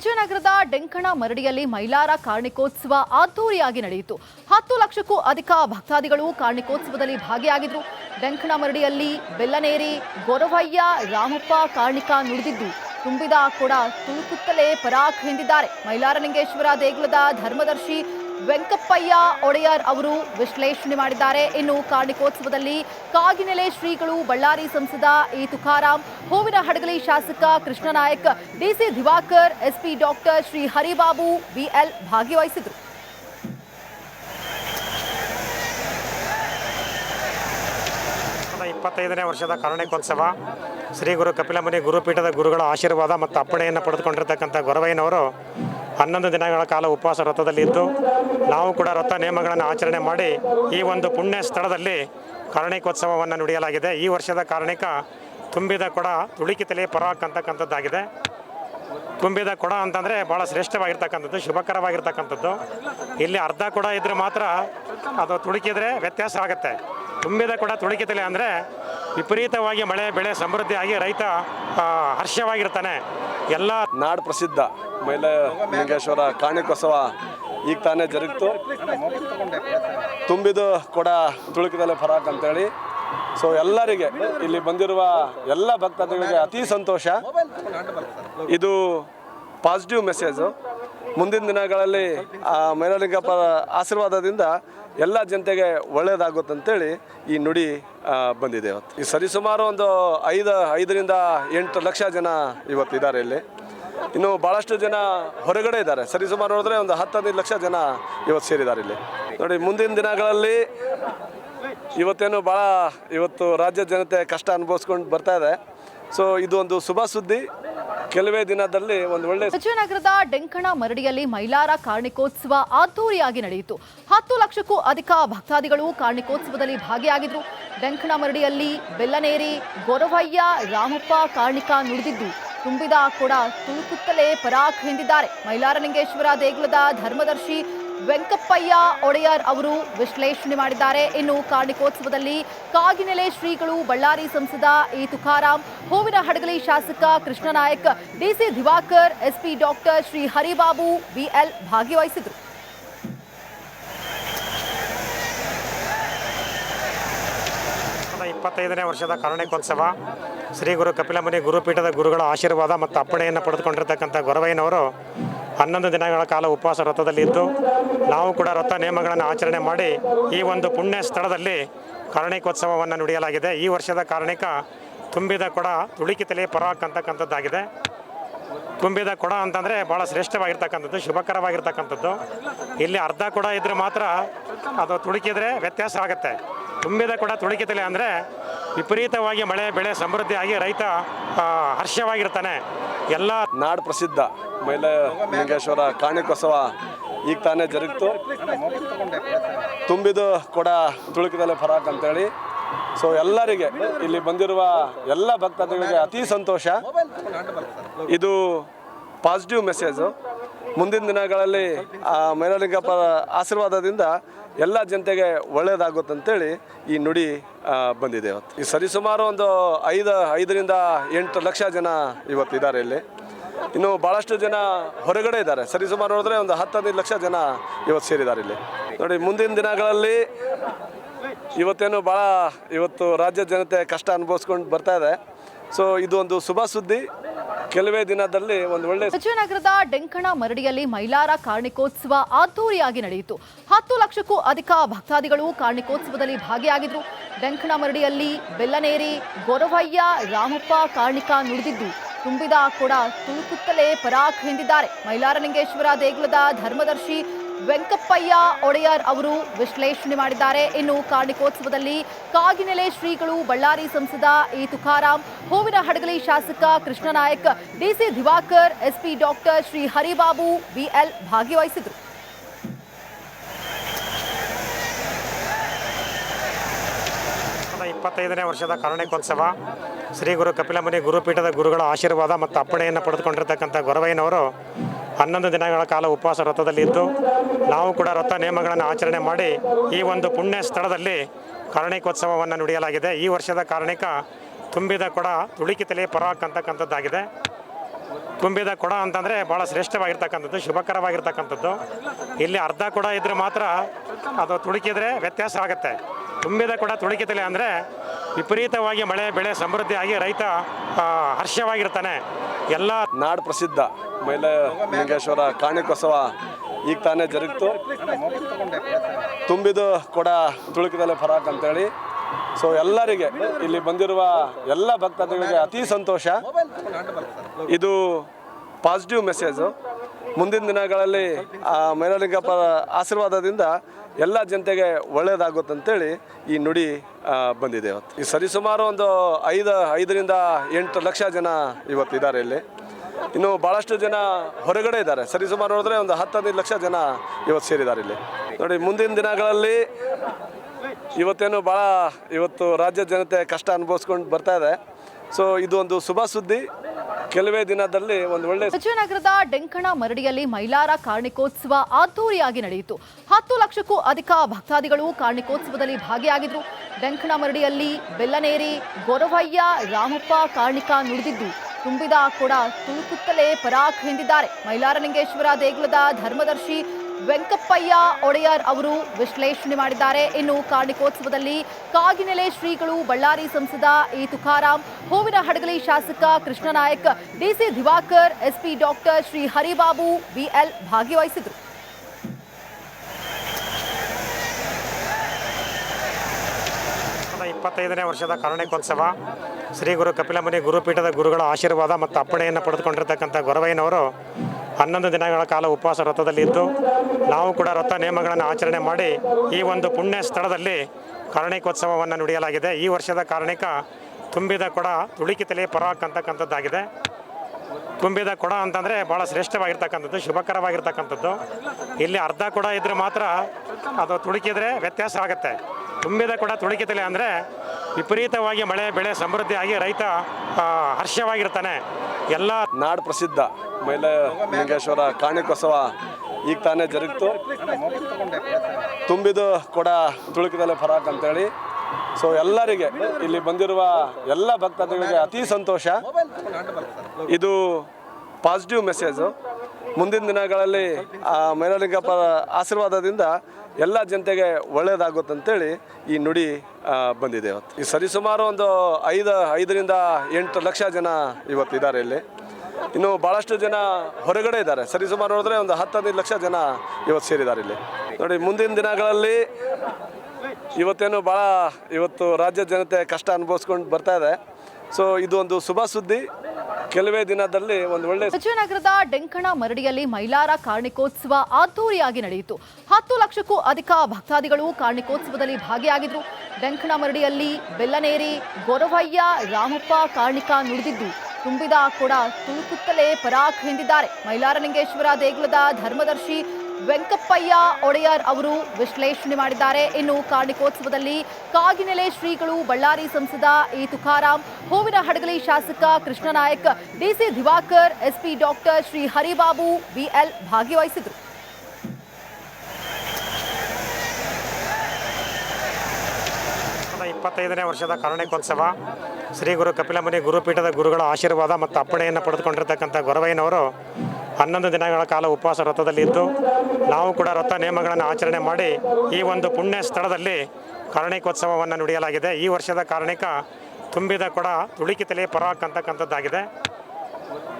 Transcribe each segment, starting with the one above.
ವಿಜಯನಗರದ ಡೆಂಕಣ ಮರಡಿಯಲ್ಲಿ ಮೈಲಾರ ಕಾರ್ಣಿಕೋತ್ಸವ ಅದ್ದೂರಿಯಾಗಿ ನಡೆಯಿತು. ಹತ್ತು ಲಕ್ಷಕ್ಕೂ ಅಧಿಕ ಭಕ್ತಾದಿಗಳು ಕಾರ್ಣಿಕೋತ್ಸವದಲ್ಲಿ ಭಾಗಿಯಾಗಿದ್ದರು ಡೆಂಕಣ ಮರಡಿಯಲ್ಲಿ ಬೆಲ್ಲನೇರಿ, ಗೊರವಯ್ಯ, ರಾಮಪ್ಪ, ಕಾರ್ಣಿಕ ನುಡಿದಿದ್ದು. ತುಂಬಿದ ಕೂಡ ತುಳುಕುತ್ತಲೇ ಪರಾಕ್ ಎಂದಿದ್ದಾರೆ ಮೈಲಾರಲಿಂಗೇಶ್ವರ ದೇಗುಲದ ಧರ್ಮದರ್ಶಿ ವೆಂಕಪ್ಪಯ್ಯ ಒಡೆಯರ್ ಅವರು ವಿಶ್ಲೇಷಣೆ ಮಾಡಿದ್ದಾರೆ. ಇನ್ನು ಕಾರ್ಣಿಕೋತ್ಸವದಲ್ಲಿ ಕಾಗಿನೆಲೆ ಶ್ರೀಗಳು ಬಳ್ಳಾರಿ ಸಂಸದ ಎ ತುಕಾರಾಂ, ಹೂವಿನ ಹಡಗಲಿ ಶಾಸಕ Krishnanayak DC Diwakar, SP doctor Shri Haribabu BL ಭಾಗವಹಿಸಿದರು ಇಪ್ಪತ್ತೈದನೇ ವರ್ಷದ ಕಾರಣಿಕೋತ್ಸವ. ಶ್ರೀ ಗುರು ಕಪಿಲಮುನಿ ಗುರುಪೀಠದ ಗುರುಗಳ ಆಶೀರ್ವಾದ ಮತ್ತು ಅಪ್ಪಣೆಯನ್ನು ಪಡೆದುಕೊಂಡಿರ್ತಕ್ಕಂಥ ಗೊರವಯ್ಯನವರು ಹನ್ನೊಂದು ದಿನಗಳ ಕಾಲ ಉಪವಾಸ ವ್ರತದಲ್ಲಿ ಇದ್ದು ನಾವು ಕೂಡ ರಥ ನಿಯಮಗಳನ್ನು ಆಚರಣೆ ಮಾಡಿ ಈ ಒಂದು ಪುಣ್ಯ ಸ್ಥಳದಲ್ಲಿ ಕಾರಣಿಕೋತ್ಸವವನ್ನು ನುಡಿಯಲಾಗಿದೆ. ಈ ವರ್ಷದ ಕಾರಣಿಕ ತುಂಬಿದ ಕೊಡ ತುಳಿಕಿತಲೆ ಪರಾಕ್ ಅಂತಕ್ಕಂಥದ್ದಾಗಿದೆ. ತುಂಬಿದ ಕೊಡ ಅಂತಂದರೆ ಭಾಳ ಶ್ರೇಷ್ಠವಾಗಿರ್ತಕ್ಕಂಥದ್ದು, ಶುಭಕರವಾಗಿರ್ತಕ್ಕಂಥದ್ದು. ಇಲ್ಲಿ ಅರ್ಧ ಕೊಡ ಇದ್ದರೆ ಮಾತ್ರ ಅದು ತುಳುಕಿದ್ರೆ ವ್ಯತ್ಯಾಸ ಆಗುತ್ತೆ. ತುಂಬಿದ ಕೊಡ ತುಳುಕಿತಲೆ ಅಂದರೆ ವಿಪರೀತವಾಗಿ ಮಳೆ, ಬೆಳೆ ಸಮೃದ್ಧಿಯಾಗಿ ರೈತ ಹರ್ಷವಾಗಿರ್ತಾನೆ. ಎಲ್ಲ ನಾಡು ಪ್ರಸಿದ್ಧ ಮೈಲೇಶ್ವರ ಕಾಣಿಕೋತ್ಸವ ಈಗ ತಾನೇ ಜರುಗಿತು. ತುಂಬಿದು ಕೂಡ ತುಳುಕಿದಲೆ ಫರಾಕ್ ಅಂತೇಳಿ. ಸೊ ಎಲ್ಲರಿಗೆ ಇಲ್ಲಿ ಬಂದಿರುವ ಎಲ್ಲ ಭಕ್ತಾದಿಗಳಿಗೆ ಅತಿ ಸಂತೋಷ. ಇದು ಪಾಸಿಟಿವ್ ಮೆಸೇಜು ಮುಂದಿನ ದಿನಗಳಲ್ಲಿ ಆ ಮೈಲಲಿಂಗಪ್ಪ ಆಶೀರ್ವಾದದಿಂದ ಎಲ್ಲ ಜನತೆಗೆ ಒಳ್ಳೆಯದಾಗುತ್ತಂತೇಳಿ ಈ ನುಡಿ ಬಂದಿದೆ ಇವತ್ತು. ಈ ಸರಿಸುಮಾರು ಒಂದು ಐದು, ಐದರಿಂದ ಎಂಟು ಲಕ್ಷ ಜನ ಇವತ್ತು ಇದ್ದಾರೆ ಇಲ್ಲಿ. ಇನ್ನು ಭಾಳಷ್ಟು ಜನ ಹೊರಗಡೆ ಇದ್ದಾರೆ. ಸರಿಸುಮಾರು ನೋಡಿದ್ರೆ ಒಂದು ಹತ್ತು, ಹದಿನೈದು ಲಕ್ಷ ಜನ ಇವತ್ತು ಸೇರಿದ್ದಾರೆ ಇಲ್ಲಿ. ನೋಡಿ, ಮುಂದಿನ ದಿನಗಳಲ್ಲಿ ಇವತ್ತೇನು ಭಾಳ ಇವತ್ತು ರಾಜ್ಯ ಜನತೆ ಕಷ್ಟ ಅನುಭವಿಸ್ಕೊಂಡು ಬರ್ತಾ ಇದೆ. ಸೊ ಇದು ಒಂದು ಶುಭ ಸುದ್ದಿ. ಕೆಲವೇ ದಿನದಲ್ಲಿ ಒಂದು ಒಳ್ಳೆ ವಿಜಯನಗರದ ಡೆಂಕಣ ಮರಡಿಯಲ್ಲಿ ಮೈಲಾರ ಕಾರ್ಣಿಕೋತ್ಸವ ಅದ್ದೂರಿಯಾಗಿ ನಡೆಯಿತು. ಹತ್ತು ಲಕ್ಷಕ್ಕೂ ಅಧಿಕ ಭಕ್ತಾದಿಗಳು ಕಾರ್ಣಿಕೋತ್ಸವದಲ್ಲಿ ಭಾಗಿಯಾಗಿದ್ರು. ಡೆಂಕಣ ಮರಡಿಯಲ್ಲಿ ಬೆಲ್ಲನೇರಿ, ಗೊರವಯ್ಯ, ರಾಮಪ್ಪ, ಕಾರ್ಣಿಕ ನುಡಿದಿದ್ದು. ತುಂಬಿದ ಕೊಡ ತುಳುಕುತ್ತಲೇ ಪರಾಕ್ ಎಂದಿದ್ದಾರೆ ಮೈಲಾರಲಿಂಗೇಶ್ವರ ದೇಗುಲದ ಧರ್ಮದರ್ಶಿ ವೆಂಕಪ್ಪಯ್ಯ ಒಡೆಯರ್ ಅವರು ವಿಶ್ಲೇಷಣೆ ಮಾಡಿದ್ದಾರೆ. ಇನ್ನು ಕಾರ್ಣಿಕೋತ್ಸವದಲ್ಲಿ ಕಾಗಿನೆಲೆ ಶ್ರೀಗಳು ಬಳ್ಳಾರಿ ಸಂಸದ ಎ ತುಕಾರಾಂ, ಹೂವಿನ ಹಡಗಲಿ ಶಾಸಕ Krishnanayak DC Diwakar SP doctor Shri Haribabu BL ಭಾಗವಹಿಸಿದ್ರು ಇಪ್ಪತ್ತೈದನೇ ವರ್ಷದ ಕರುಣಿಕೋತ್ಸವ. ಶ್ರೀ ಗುರು ಕಪಿಲಮುನಿ ಗುರುಪೀಠದ ಗುರುಗಳ ಆಶೀರ್ವಾದ ಮತ್ತು ಅಪ್ಪಣೆಯನ್ನು ಪಡೆದುಕೊಂಡಿರ್ತಕ್ಕಂಥ ಗೊರವಯ್ಯನವರು ಹನ್ನೊಂದು ದಿನಗಳ ಕಾಲ ಉಪವಾಸ ವ್ರತದಲ್ಲಿ ಇದ್ದು, ನಾವು ಕೂಡ ವ್ರತ ನಿಯಮಗಳನ್ನು ಆಚರಣೆ ಮಾಡಿ ಈ ಒಂದು ಪುಣ್ಯ ಸ್ಥಳದಲ್ಲಿ ಕರುಣಿಕೋತ್ಸವವನ್ನು ನುಡಿಯಲಾಗಿದೆ. ಈ ವರ್ಷದ ಕಾರಣಿಕ ತುಂಬಿದ ಕೊಡ ತುಳಿಕಿತಲೆ ಪರಾಕ್ ಅಂತಕ್ಕಂಥದ್ದಾಗಿದೆ. ತುಂಬಿದ ಕೊಡ ಅಂತಂದರೆ ಭಾಳ ಶ್ರೇಷ್ಠವಾಗಿರ್ತಕ್ಕಂಥದ್ದು, ಶುಭಕರವಾಗಿರ್ತಕ್ಕಂಥದ್ದು. ಇಲ್ಲಿ ಅರ್ಧ ಕೊಡ ಇದ್ದರೆ ಮಾತ್ರ ಅದು ತುಳುಕಿದರೆ ವ್ಯತ್ಯಾಸ ಆಗುತ್ತೆ. ತುಂಬಿದ ಕೂಡ ತುಳುಕಿತಲೆ ಅಂದರೆ ವಿಪರೀತವಾಗಿ ಮಳೆ, ಬೆಳೆ ಸಮೃದ್ಧಿಯಾಗಿ ರೈತ ಹರ್ಷವಾಗಿರ್ತಾನೆ. ಎಲ್ಲ ನಾಡು ಪ್ರಸಿದ್ಧ ಮೈಲಲಿಂಗೇಶ್ವರ ಕಾಣಿಕೋತ್ಸವ ಈಗ ತಾನೇ ಜರುಗಿತು. ತುಂಬಿದು ಕೂಡ ತುಳುಕಿದಲೆ ಫರಾಕ್ ಅಂತೇಳಿ. ಸೊ ಎಲ್ಲರಿಗೆ ಇಲ್ಲಿ ಬಂದಿರುವ ಎಲ್ಲ ಭಕ್ತಾದಿಗಳಿಗೆ ಅತಿ ಸಂತೋಷ. ಇದು ಪಾಸಿಟಿವ್ ಮೆಸೇಜು ಮುಂದಿನ ದಿನಗಳಲ್ಲಿ ಆ ಮೈಲಾಲಿಂಗಪ್ಪ ಆಶೀರ್ವಾದದಿಂದ ಎಲ್ಲ ಜನತೆಗೆ ಒಳ್ಳೆಯದಾಗುತ್ತಂತೇಳಿ ಈ ನುಡಿ ಬಂದಿದೆ ಇವತ್ತು. ಈ ಸರಿಸುಮಾರು ಒಂದು ಐದು, ಐದರಿಂದ ಎಂಟು ಲಕ್ಷ ಜನ ಇವತ್ತು ಇದ್ದಾರೆ ಇಲ್ಲಿ. ಇನ್ನು ಭಾಳಷ್ಟು ಜನ ಹೊರಗಡೆ ಇದ್ದಾರೆ. ಸರಿಸುಮಾರು ನೋಡಿದ್ರೆ ಒಂದು ಹತ್ತು, ಹದಿನೈದು ಲಕ್ಷ ಜನ ಇವತ್ತು ಸೇರಿದ್ದಾರೆ ಇಲ್ಲಿ. ನೋಡಿ, ಮುಂದಿನ ದಿನಗಳಲ್ಲಿ ಇವತ್ತೇನು ಭಾಳ ಇವತ್ತು ರಾಜ್ಯ ಜನತೆ ಕಷ್ಟ ಅನುಭವಿಸ್ಕೊಂಡು ಬರ್ತಾ ಇದೆ. ಸೊ ಇದು ಒಂದು ಶುಭ ಸುದ್ದಿ. ಕೆಲವೇ ದಿನದಲ್ಲಿ ಒಂದು ಒಳ್ಳೆ ವಿಜಯನಗರದ ಡೆಂಕಣ ಮರಡಿಯಲ್ಲಿ ಮೈಲಾರ ಕಾರ್ಣಿಕೋತ್ಸವ ಅದ್ದೂರಿಯಾಗಿ ನಡೆಯಿತು. ಹತ್ತು ಲಕ್ಷಕ್ಕೂ ಅಧಿಕ ಭಕ್ತಾದಿಗಳು ಕಾರ್ಣಿಕೋತ್ಸವದಲ್ಲಿ ಭಾಗಿಯಾಗಿದ್ರು. ಡೆಂಕಣ ಮರಡಿಯಲ್ಲಿ ಬೆಲ್ಲನೇರಿ, ಗೊರವಯ್ಯ, ರಾಮಪ್ಪ, ಕಾರ್ಣಿಕ ನುಡಿದಿದ್ದು. ತುಂಬಿದ ಕೂಡ ತುಳುಕುತ್ತಲೇ ಪರಾಕ್ ಎಂದಿದ್ದಾರೆ ಮೈಲಾರಲಿಂಗೇಶ್ವರ ದೇಗುಲದ ಧರ್ಮದರ್ಶಿ ವೆಂಕಪ್ಪಯ್ಯ ಒಡೆಯರ್ ಅವರು ವಿಶ್ಲೇಷಣೆ ಮಾಡಿದ್ದಾರೆ. ಇನ್ನು ಕಾರ್ಣಿಕೋತ್ಸವದಲ್ಲಿ ಕಾಗಿನೆಲೆ ಶ್ರೀಗಳು ಬಳ್ಳಾರಿ ಸಂಸದ ಎ ತುಕಾರಾಂ, ಹೂವಿನ ಹಡಗಲಿ ಶಾಸಕ Krishnanayak DC Diwakar, SP doctor Shri Haribabu BL ಭಾಗವಹಿಸಿದರು ಇಪ್ಪತ್ತೈದನೇ ವರ್ಷದ ಕಾರಣಿಕೋತ್ಸವ, ಶ್ರೀ ಗುರು ಕಪಿಲಮುನಿ ಗುರುಪೀಠದ ಗುರುಗಳ ಆಶೀರ್ವಾದ ಮತ್ತು ಅಪ್ಪಣೆಯನ್ನು ಪಡೆದುಕೊಂಡಿರ್ತಕ್ಕಂಥ ಗೊರವಯ್ಯನವರು ಹನ್ನೊಂದು ದಿನಗಳ ಕಾಲ ಉಪವಾಸ ವ್ರತದಲ್ಲಿ ಇದ್ದು ನಾವು ಕೂಡ ರಥ ನಿಯಮಗಳನ್ನು ಆಚರಣೆ ಮಾಡಿ ಈ ಒಂದು ಪುಣ್ಯ ಸ್ಥಳದಲ್ಲಿ ಕಾರಣಿಕೋತ್ಸವವನ್ನು ನುಡಿಯಲಾಗಿದೆ. ಈ ವರ್ಷದ ಕಾರಣಿಕ ತುಂಬಿದ ಕೊಡ ತುಳುಕಿತಲೆ ಪರಾಕ್ ಅಂತಕ್ಕಂಥದ್ದಾಗಿದೆ. ತುಂಬಿದ ಕೊಡ ಅಂತಂದರೆ ಭಾಳ ಶ್ರೇಷ್ಠವಾಗಿರ್ತಕ್ಕಂಥದ್ದು, ಶುಭಕರವಾಗಿರ್ತಕ್ಕಂಥದ್ದು. ಇಲ್ಲಿ ಅರ್ಧ ಕೊಡ ಇದ್ದರೆ ಮಾತ್ರ ಅದು ತುಳುಕಿದ್ರೆ ವ್ಯತ್ಯಾಸ ಆಗುತ್ತೆ. ತುಂಬಿದ ಕೊಡ ತಲೆ ಅಂದರೆ ವಿಪರೀತವಾಗಿ ಮಳೆ, ಬೆಳೆ ಸಮೃದ್ಧಿಯಾಗಿ ರೈತ ಹರ್ಷವಾಗಿರ್ತಾನೆ. ಎಲ್ಲ ನಾಡು ಪ್ರಸಿದ್ಧ ಮೈಲ ಕಾಣಿಕೋತ್ಸವ ಈಗ ತಾನೇ ಜರುಗಿತು. ತುಂಬಿದ ಕೂಡ ತುಳುಕಿದಲೆ ಫರಾಕ್ ಅಂತೇಳಿ. ಸೊ ಎಲ್ಲರಿಗೆ ಇಲ್ಲಿ ಬಂದಿರುವ ಎಲ್ಲ ಭಕ್ತಾದಿಗಳಿಗೆ ಅತಿ ಸಂತೋಷ. ಇದು ಪಾಸಿಟಿವ್ ಮೆಸೇಜು ಮುಂದಿನ ದಿನಗಳಲ್ಲಿ ಆ ಮೈಲಲಿಂಗಪ್ಪ ಆಶೀರ್ವಾದದಿಂದ ಎಲ್ಲ ಜನತೆಗೆ ಒಳ್ಳೆಯದಾಗುತ್ತಂತೇಳಿ ಈ ನುಡಿ ಬಂದಿದೆ ಇವತ್ತು. ಈ ಸರಿಸುಮಾರು ಒಂದು ಐದು, ಐದರಿಂದ ಎಂಟು ಲಕ್ಷ ಜನ ಇವತ್ತು ಇದ್ದಾರೆ ಇಲ್ಲಿ. ಇನ್ನು ಭಾಳಷ್ಟು ಜನ ಹೊರಗಡೆ ಇದ್ದಾರೆ. ಸರಿಸುಮಾರು ನೋಡಿದ್ರೆ ಒಂದು ಹತ್ತು, ಹದಿನೈದು ಲಕ್ಷ ಜನ ಇವತ್ತು ಸೇರಿದ್ದಾರೆ ಇಲ್ಲಿ. ನೋಡಿ, ಮುಂದಿನ ದಿನಗಳಲ್ಲಿ ಇವತ್ತೇನು ಭಾಳ ಇವತ್ತು ರಾಜ್ಯ ಜನತೆ ಕಷ್ಟ ಅನುಭವಿಸ್ಕೊಂಡು ಬರ್ತಾ ಇದೆ. ಸೊ ಇದು ಒಂದು ಶುಭ ಸುದ್ದಿ. ಕೆಲವೇ ದಿನದಲ್ಲಿ ಒಂದು ಒಳ್ಳೆ ವಿಜಯನಗರದ ಡೆಂಕಣ ಮರಡಿಯಲ್ಲಿ ಮೈಲಾರ ಕಾರ್ಣಿಕೋತ್ಸವ ಅದ್ದೂರಿಯಾಗಿ ನಡೆಯಿತು. ಹತ್ತು ಲಕ್ಷಕ್ಕೂ ಅಧಿಕ ಭಕ್ತಾದಿಗಳು ಕಾರ್ಣಿಕೋತ್ಸವದಲ್ಲಿ ಭಾಗಿಯಾಗಿದ್ರು. ಡೆಂಕಣ ಮರಡಿಯಲ್ಲಿ ಬೆಲ್ಲನೇರಿ, ಗೊರವಯ್ಯ, ರಾಮಪ್ಪ, ಕಾರ್ಣಿಕ ನುಡಿದಿದ್ದು. ತುಂಬಿದ ಕೂಡ ತುಳುಕುತ್ತಲೇ ಪರಾಕ್ ಎಂದಿದ್ದಾರೆ ಮೈಲಾರಲಿಂಗೇಶ್ವರ ದೇಗುಲದ ಧರ್ಮದರ್ಶಿ ವೆಂಕಪ್ಪಯ್ಯ ಒಡೆಯರ್ ಅವರು ವಿಶ್ಲೇಷಣೆ ಮಾಡಿದ್ದಾರೆ. ಇನ್ನು ಕಾರ್ಣಿಕೋತ್ಸವದಲ್ಲಿ ಕಾಗಿನೆಲೆ ಶ್ರೀಗಳು ಬಳ್ಳಾರಿ ಸಂಸದ ಎ ತುಕಾರಾಂ, ಹೂವಿನ ಹಡಗಲಿ ಶಾಸಕ Krishnanayak DC Diwakar SP doctor Shri Haribabu BL ಭಾಗವಹಿಸಿದ್ರು ಇಪ್ಪತ್ತೈದನೇ ವರ್ಷದ ಕಾರಣಿಕೋತ್ಸವ. ಶ್ರೀ ಗುರು ಕಪಿಲಮುನಿ ಗುರುಪೀಠದ ಗುರುಗಳ ಆಶೀರ್ವಾದ ಮತ್ತು ಅಪ್ಪಣೆಯನ್ನು ಪಡೆದುಕೊಂಡಿರ್ತಕ್ಕಂಥ ಗೊರವಯ್ಯನವರು ಹನ್ನೊಂದು ದಿನಗಳ ಕಾಲ ಉಪವಾಸ ವ್ರತದಲ್ಲಿ ಇದ್ದು, ನಾವು ಕೂಡ ವ್ರತ ನಿಯಮಗಳನ್ನು ಆಚರಣೆ ಮಾಡಿ ಈ ಒಂದು ಪುಣ್ಯ ಸ್ಥಳದಲ್ಲಿ ಕಾರಣಿಕೋತ್ಸವವನ್ನು ನುಡಿಯಲಾಗಿದೆ. ಈ ವರ್ಷದ ಕಾರಣಿಕ ತುಂಬಿದ ಕೊಡ ತುಳುಕಿತಲೆ ಪರಾಕ್ ಅಂತಕ್ಕಂಥದ್ದಾಗಿದೆ. ತುಂಬಿದ ಕೊಡ ಅಂತಂದರೆ ಭಾಳ ಶ್ರೇಷ್ಠವಾಗಿರ್ತಕ್ಕಂಥದ್ದು, ಶುಭಕರವಾಗಿರ್ತಕ್ಕಂಥದ್ದು. ಇಲ್ಲಿ ಅರ್ಧ ಕೊಡ ಇದ್ದರೆ ಮಾತ್ರ ಅದು ತುಳುಕಿದರೆ ವ್ಯತ್ಯಾಸ ಆಗುತ್ತೆ. ತುಂಬಿದ ಕೂಡ ತುಳುಕಿತಲೆ ಅಂದರೆ ವಿಪರೀತವಾಗಿ ಮಳೆ, ಬೆಳೆ ಸಮೃದ್ಧಿಯಾಗಿ ರೈತ ಹರ್ಷವಾಗಿರ್ತಾನೆ. ಎಲ್ಲ ನಾಡು ಪ್ರಸಿದ್ಧ ಮೈಲ ಲಿಂಗೇಶ್ವರ ಕಾಣಿಕೋತ್ಸವ ಈಗ ತಾನೇ ಜರುಗಿತು. ತುಂಬಿದ ಕೂಡ ತುಳುಕಿದಲೆ ಫರಾಕ್ ಅಂತೇಳಿ. ಸೊ ಎಲ್ಲರಿಗೆ ಇಲ್ಲಿ ಬಂದಿರುವ ಎಲ್ಲ ಭಕ್ತಾದಿಗಳಿಗೆ ಅತಿ ಸಂತೋಷ. ಇದು ಪಾಸಿಟಿವ್ ಮೆಸೇಜು ಮುಂದಿನ ದಿನಗಳಲ್ಲಿ ಆ ಮೈಲಲಿಂಗಪ್ಪ ಆಶೀರ್ವಾದದಿಂದ ಎಲ್ಲ ಜನತೆಗೆ ಒಳ್ಳೆಯದಾಗುತ್ತಂತೇಳಿ ಈ ನುಡಿ ಬಂದಿದೆ ಇವತ್ತು. ಈ ಸರಿಸುಮಾರು ಒಂದು ಐದು, ಐದರಿಂದ ಎಂಟು ಲಕ್ಷ ಜನ ಇವತ್ತು ಇದ್ದಾರೆ ಇಲ್ಲಿ. ಇನ್ನು ಭಾಳಷ್ಟು ಜನ ಹೊರಗಡೆ ಇದ್ದಾರೆ. ಸರಿಸುಮಾರು ನೋಡಿದ್ರೆ ಒಂದು ಹತ್ತು, ಹದಿನೈದು ಲಕ್ಷ ಜನ ಇವತ್ತು ಸೇರಿದ್ದಾರೆ ಇಲ್ಲಿ. ನೋಡಿ, ಮುಂದಿನ ದಿನಗಳಲ್ಲಿ ಇವತ್ತೇನು ಭಾಳ ಇವತ್ತು ರಾಜ್ಯ ಜನತೆ ಕಷ್ಟ ಅನುಭವಿಸ್ಕೊಂಡು ಬರ್ತಾ ಇದೆ. ಸೊ ಇದು ಒಂದು ಶುಭ ಸುದ್ದಿ. ಕೆಲವೇ ದಿನದಲ್ಲಿ ಒಂದು ಒಳ್ಳೆ ವಿಜಯನಗರದ ಡೆಂಕಣ ಮರಡಿಯಲ್ಲಿ ಮೈಲಾರ ಕಾರ್ಣಿಕೋತ್ಸವ ಅದ್ದೂರಿಯಾಗಿ ನಡೆಯಿತು. ಹತ್ತು ಲಕ್ಷಕ್ಕೂ ಅಧಿಕ ಭಕ್ತಾದಿಗಳು ಕಾರ್ಣಿಕೋತ್ಸವದಲ್ಲಿ ಭಾಗಿಯಾಗಿದ್ರು. ಡೆಂಕಣ ಮರಡಿಯಲ್ಲಿ ಬೆಲ್ಲನೇರಿ, ಗೊರವಯ್ಯ, ರಾಮಪ್ಪ, ಕಾರ್ಣಿಕ ನುಡಿದಿದ್ದು. ತುಂಬಿದ ಕೂಡ ತುಳುಕುತ್ತಲೇ ಪರಾಕ್ ಎಂದಿದ್ದಾರೆ ಮೈಲಾರಲಿಂಗೇಶ್ವರ ದೇಗುಲದ ಧರ್ಮದರ್ಶಿ ವೆಂಕಪ್ಪಯ್ಯ ಒಡೆಯರ್ ಅವರು ವಿಶ್ಲೇಷಣೆ ಮಾಡಿದ್ದಾರೆ. ಇನ್ನು ಕಾರ್ಣಿಕೋತ್ಸವದಲ್ಲಿ ಕಾಗಿನೆಲೆ ಶ್ರೀಗಳು ಬಳ್ಳಾರಿ ಸಂಸದ ಎ ತುಕಾರಾಂ, ಹೂವಿನ ಹಡಗಲಿ ಶಾಸಕ Krishnanayak DC Diwakar, SP doctor Shri Haribabu BL ಭಾಗವಹಿಸಿದರು ಇಪ್ಪತ್ತೈದನೇ ವರ್ಷದ ಕಾರಣಿಕೋತ್ಸವ, ಶ್ರೀ ಗುರು ಕಪಿಲಮುನಿ ಗುರುಪೀಠದ ಗುರುಗಳ ಆಶೀರ್ವಾದ ಮತ್ತು ಅಪ್ಪಣೆಯನ್ನು ಪಡೆದುಕೊಂಡಿರ್ತಕ್ಕಂಥ ಗೊರವಯ್ಯನವರು ಹನ್ನೊಂದು ದಿನಗಳ ಕಾಲ ಉಪವಾಸ ವ್ರತದಲ್ಲಿ ಇದ್ದು ನಾವು ಕೂಡ ರಥ ನಿಯಮಗಳನ್ನು ಆಚರಣೆ ಮಾಡಿ ಈ ಒಂದು ಪುಣ್ಯ ಸ್ಥಳದಲ್ಲಿ ಕಾರಣಿಕೋತ್ಸವವನ್ನು ನುಡಿಯಲಾಗಿದೆ. ಈ ವರ್ಷದ ಕಾರಣಿಕ ತುಂಬಿದ ಕೊಡ ತುಳುಕಿತಲೆ ಪರಾಕ್ ಅಂತಕ್ಕಂಥದ್ದಾಗಿದೆ.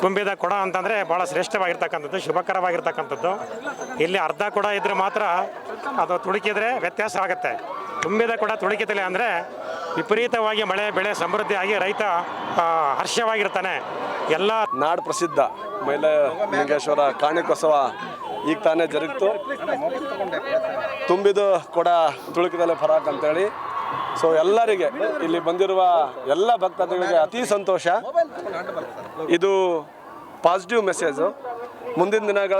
ತುಂಬಿದ ಕೊಡ ಅಂತಂದರೆ ಭಾಳ ಶ್ರೇಷ್ಠವಾಗಿರ್ತಕ್ಕಂಥದ್ದು, ಶುಭಕರವಾಗಿರ್ತಕ್ಕಂಥದ್ದು. ಇಲ್ಲಿ ಅರ್ಧ ಕೊಡ ಇದ್ದರೆ ಮಾತ್ರ ಅದು ತುಳುಕಿದ್ರೆ ವ್ಯತ್ಯಾಸ ಆಗುತ್ತೆ. ತುಂಬಿದ ಕೊಡ ತಲೆ ಅಂದರೆ ವಿಪರೀತವಾಗಿ ಮಳೆ, ಬೆಳೆ ಸಮೃದ್ಧಿಯಾಗಿ ರೈತ ಹರ್ಷವಾಗಿರ್ತಾನೆ. ಎಲ್ಲ ನಾಡು ಪ್ರಸಿದ್ಧ ಮೈಲ ಕಾಣಿಕೋತ್ಸವ ಈಗ ತಾನೇ ಜರುಗಿತು. ತುಂಬಿದ ಕೂಡ ತುಳುಕಿದಲೆ ಫರಾಕ್ ಅಂತೇಳಿ. ಸೊ ಎಲ್ಲರಿಗೆ ಇಲ್ಲಿ ಬಂದಿರುವ ಎಲ್ಲ ಭಕ್ತಾದಿಗಳಿಗೆ ಅತಿ ಸಂತೋಷ. ಇದು ಪಾಸಿಟಿವ್ ಮೆಸೇಜು ಮುಂದಿನ ದಿನಗಳ